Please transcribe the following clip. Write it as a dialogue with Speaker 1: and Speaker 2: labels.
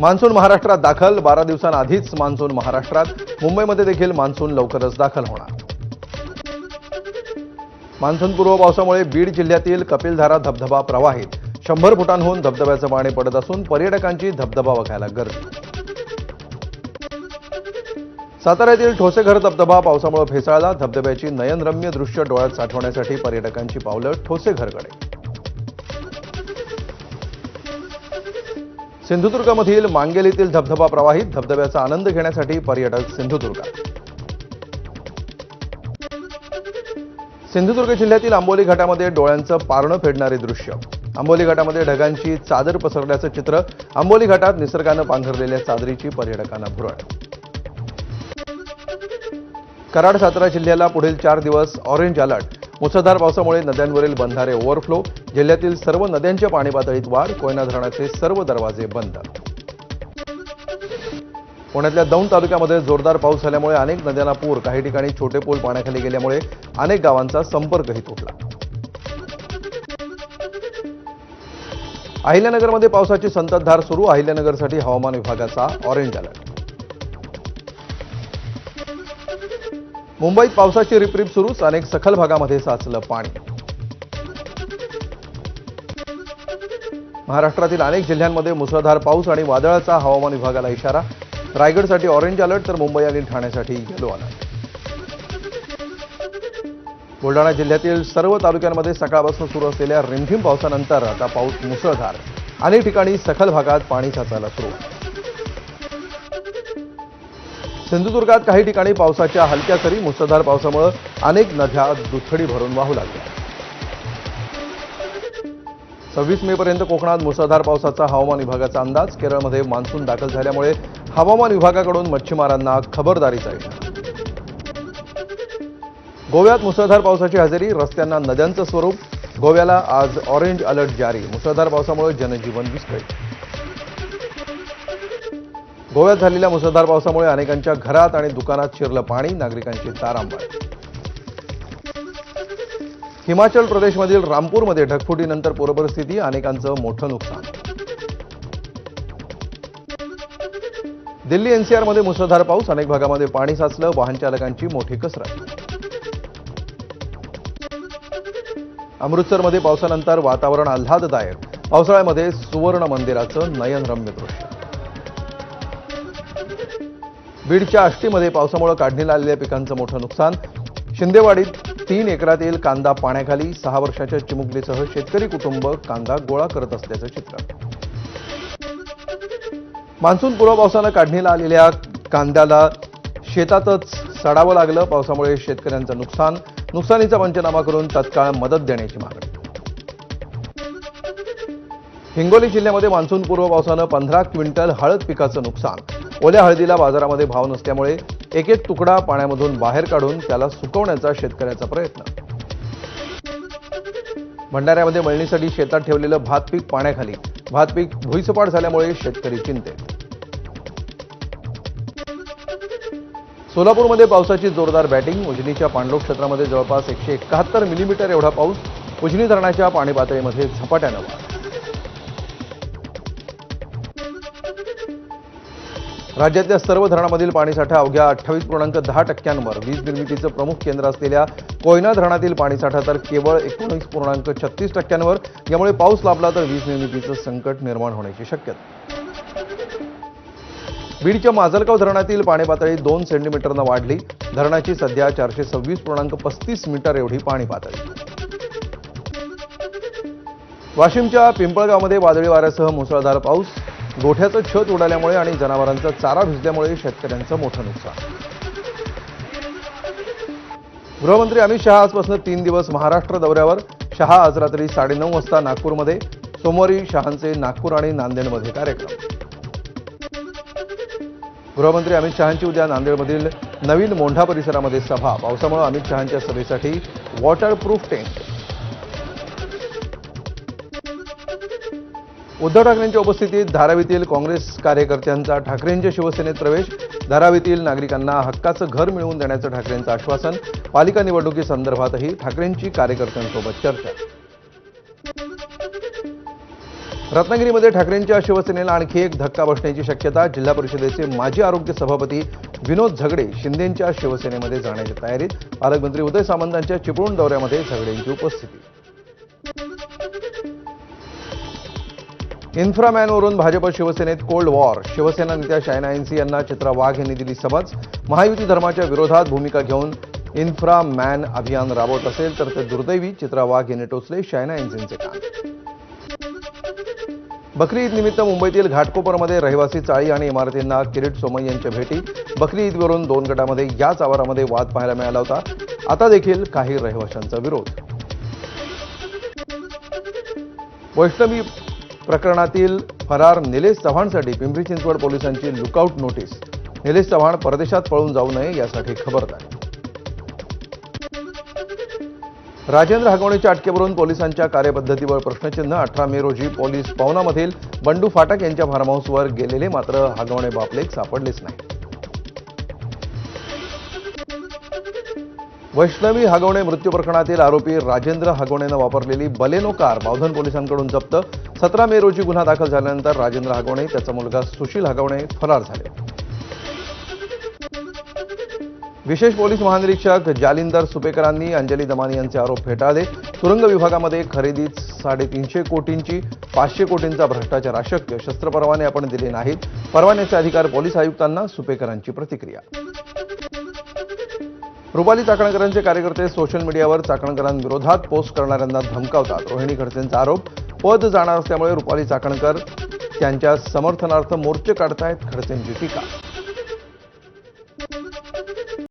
Speaker 1: Monsoon महाराष्ट्रात दाखल. बारा दिवसांआधीच मान्सून महाराष्ट्रात. मुंबईमध्ये देखील मान्सून लवकरच दाखल होणार. मान्सूनपूर्व पावसामुळे बीड जिल्ह्यातील कपिलधारा धबधबा प्रवाहित. शंभर फुटांहून धबधब्याचं पाणी पडत असून पर्यटकांची धबधबा बघायला गर्दी. साताऱ्यातील ठोसेघर धबधबा पावसामुळे फेसाळला धबधब्याची नयनरम्य दृश्य डोळ्यात साठवण्यासाठी पर्यटकांची पावलं ठोसेघरकडे. सिंधुदुर्गमधील मांगेलीतील धबधबा प्रवाहित धबधब्याचा आनंद घेण्यासाठी पर्यटक सिंधुदुर्गात सिंधुदुर्ग जिल्ह्यातील आंबोली घाटामध्ये डोळ्यांचं पारणं फेडणारे दृश्य. आंबोली घाटामध्ये ढगांची चादर पसरल्याचं चित्र आंबोली घाटात निसर्गानं पांघरलेल्या चादरीची पर्यटकांना भुरळ. कराड सातारा जिल्ह्याला पुढील चार दिवस ऑरेंज अलर्ट. मुसळधार पावसामुळे नद्यांवरील बंधारे ओव्हरफ्लो जिल्ह्यातील सर्व नद्यांच्या पाणी पातळीत वाढ कोयना धरणाचे सर्व दरवाजे बंद. पुण्यातल्या दौंड तालुक्यामध्ये जोरदार पाऊस झाल्यामुळे अनेक नद्यांना पूर काही ठिकाणी छोटे पूल पाण्याखाली गेल्यामुळे अनेक गावांचा संपर्कही तुटला. अहिल्यानगरमध्ये पावसाची संततधार सुरू अहिल्यानगरसाठी हवामान विभागाचा ऑरेंज अलर्ट मुंबईत पावसाची रिपरिप सुरूच अनेक सखल भागामध्ये साचलं पाणी. महाराष्ट्रातील अनेक जिल्ह्यांमध्ये मुसळधार पाऊस आणि वादळाचा हवामान विभागाला इशारा. रायगडसाठी ऑरेंज अलर्ट तर मुंबई आणि ठाण्यासाठी येलो अलर्ट बुलढाणा जिल्ह्यातील सर्व तालुक्यांमध्ये सकाळपासून सुरू असलेल्या रिमझिम पावसानंतर आता पाऊस मुसळधार. अनेक ठिकाणी सखल भागात पाणी साचायला सुरू. सिंधुदुर्गात काही ठिकाणी पावसाच्या हलक्या सरी मुसळधार पावसामुळे अनेक नद्या दुथडी भरून वाहू लागल्या. सव्वीस मेपर्यंत कोकणात मुसळधार पावसाचा हवामान विभागाचा अंदाज. केरळमध्ये मान्सून दाखल झाल्यामुळे हवामान विभागाकडून मच्छीमारांना खबरदारीचा इशारा. गोव्यात मुसळधार पावसाची हजेरी रस्त्यांना नद्यांचं स्वरूप. गोव्याला आज ऑरेंज अलर्ट जारी मुसळधार पावसामुळे जनजीवन विस्कळीत. गोव्यात झालेल्या मुसळधार पावसामुळे अनेकांच्या घरात आणि दुकानात शिरलं पाणी नागरिकांची तारांबळ. हिमाचल प्रदेशमधील रामपूरमध्ये ढगफुटीनंतर पूरपरिस्थिती अनेकांचं मोठं नुकसान. दिल्ली एनसीआरमध्ये मुसळधार पाऊस अनेक भागामध्ये पाणी साचलं वाहनचालकांची मोठी कसरत. अमृतसरमध्ये पावसानंतर वातावरण आल्हाददायक पावसाळ्यामध्ये सुवर्ण मंदिराचं नयनरम्य दृश्य. बीडच्या आष्टीमध्ये पावसामुळे काढणीला आलेल्या पिकांचं मोठं नुकसान. शिंदेवाडीत तीन एकरातील कांदा पाण्याखाली सहा वर्षाच्या चिमुकलीसह शेतकरी कुटुंब कांदा गोळा करत असल्याचं चित्र मान्सून पूर्व पावसानं काढणीला आलेल्या कांद्याला शेतातच सडावं लागलं. पावसामुळे शेतकऱ्यांचं नुकसान नुकसानीचा पंचनामा करून तत्काळ मदत देण्याची मागणी. हिंगोली जिल्ह्यामध्ये मान्सूनपूर्व पावसानं पंधरा क्विंटल हळद पिकाचं नुकसान. ओल्या हळदीला बाजारामध्ये भाव नसल्यामुळे एक एक तुकडा पाण्यामधून बाहेर काढून त्याला सुकवण्याचा शेतकऱ्याचा प्रयत्न. भंडाऱ्यामध्ये मळणीसाठी शेतात ठेवलेलं भात पीक पाण्याखाली. भात पीक भुईसपाट झाल्यामुळे शेतकरी चिंतेत. सोलापूरमध्ये पावसाची जोरदार बॅटिंग. उजनीच्या पाणलोक क्षेत्रामध्ये जवळपास एकशे एकाहत्तर मिलीमीटर एवढा पाऊस. उजनी धरणाच्या पाणी पातळीमध्ये झपाट्यानं वाढ. राज्यातल्या सर्व धरणामधील पाणीसाठा अवघ्या अठ्ठावीस पूर्णांक दहा टक्क्यांवर. वीज निर्मितीचं प्रमुख केंद्र असलेल्या कोयना धरणातील पाणीसाठा तर केवळ एकोणीस पूर्णांक छत्तीस टक्क्यांवर. यामुळे पाऊस लाभला तर वीज निर्मितीचं संकट निर्माण होण्याची शक्यता. बीडच्या माजलगाव धरणातील पाणी पातळी दोन सेंटीमीटरनं वाढली. धरणाची सध्या चारशे सव्वीस पूर्णांक पस्तीस मीटर एवढी पाणी पातळी. वाशिमच्या पिंपळगावमध्ये वादळी वाऱ्यासह मुसळधार पाऊस. गोठ्याचं छत उडाल्यामुळे आणि जनावरांचा चारा भिजल्यामुळे शेतकऱ्यांचं मोठं नुकसान. गृहमंत्री अमित शहा आजपासून तीन दिवस महाराष्ट्र दौऱ्यावर. शहा आज रात्री साडेनऊ वाजता नागपूरमध्ये. सोमवारी शहांचे नागपूर आणि नांदेडमध्ये कार्यक्रम. गृहमंत्री अमित शहांची उद्या नांदेडमधील नवीन मोंढा परिसरामध्ये सभा. पावसामुळे अमित शहांच्या सभेसाठी वॉटरप्रूफ टेंट उद्धव ठाकरेंच्या उपस्थितीत धारावीतील काँग्रेस कार्यकर्त्यांचा ठाकरेंच्या शिवसेनेत प्रवेश धारावीतील नागरिकांना हक्काचं घर मिळवून देण्याचं ठाकरेंचं आश्वासन पालिका निवडणुकीसंदर्भातही ठाकरेंची कार्यकर्त्यांसोबत चर्चा. रत्नागिरीमध्ये ठाकरेंच्या शिवसेनेला आणखी एक धक्का बसण्याची शक्यता जिल्हा परिषदेचे माजी आरोग्य सभापती विनोद झगडे शिंदेंच्या शिवसेनेमध्ये जाण्याच्या तयारीत पालकमंत्री उदय सामंतांच्या चिपळूण दौऱ्यामध्ये झगडेंची उपस्थिती. इन्फ्रामॅनवरून भाजप शिवसेनेत कोल्ड वॉर. शिवसेना नेत्या शायना एनसी यांना चित्रा वाघ यांनी दिली समज महायुती धर्माच्या विरोधात भूमिका घेऊन इन्फ्रा मॅन अभियान राबवत असेल तर ते दुर्दैवी चित्रा वाघ यांनी टोचले शायना एनसींचे काम बकरी ईद निमित्त मुंबईतील घाटकोपरमध्ये रहिवासी चाळी आणि इमारतींना किरीट सोमय्या यांच्या भेटी. बकरी ईदवरून दोन गटामध्ये याच आवारामध्ये वाद पाहायला मिळाला होता. आता देखील काही रहिवाशांचा विरोध. वैष्णवी प्रकरणातील फरार निलेश चव्हाणसाठी पिंपरी चिंचवड पोलिसांची लुकआउट नोटीस. निलेश चव्हाण परदेशात पळून जाऊ नये यासाठी खबरदारी. राजेंद्र हगवणेच्या अटकेवरून पोलिसांच्या कार्यपद्धतीवर प्रश्नचिन्ह अठरा मे रोजी पोलीस पवनामधील बंडू फाटक यांच्या फार्म हाऊसवर गेलेले मात्र हगवणे बापलेक सापडलेच नाही. वैष्णवी हगवणे मृत्यू प्रकरणातील आरोपी राजेंद्र हगवणेनं वापरलेली बलेनो कार बावधन पोलिसांकडून जप्त. सतरा मे रोजी गुन्हा दाखल झाल्यानंतर राजेंद्र हगवणे त्याचा मुलगा सुशील हगवणे फरार झाले. विशेष पोलीस महानिरीक्षक जालिंदर सुपेकरांनी अंजली दमानी यांचे आरोप फेटाळले. तुरुंग विभागामध्ये खरेदीत साडेतीनशे कोटींची पाचशे कोटींचा भ्रष्टाचार अशक्य शस्त्र परवाने आपण दिले नाहीत. परवान्याचे अधिकार पोलीस आयुक्तांना सुपेकरांची प्रतिक्रिया. रुपाली चाकणकरांचे कार्यकर्ते सोशल मीडियावर चाकणकरांविरोधात पोस्ट करणाऱ्यांना धमकावतात. रोहिणी खडसेंचा आरोप पद जाणार असल्यामुळे रुपाली चाकणकर त्यांच्या समर्थनार्थ मोर्चे काढतायत खडसेंची टीका.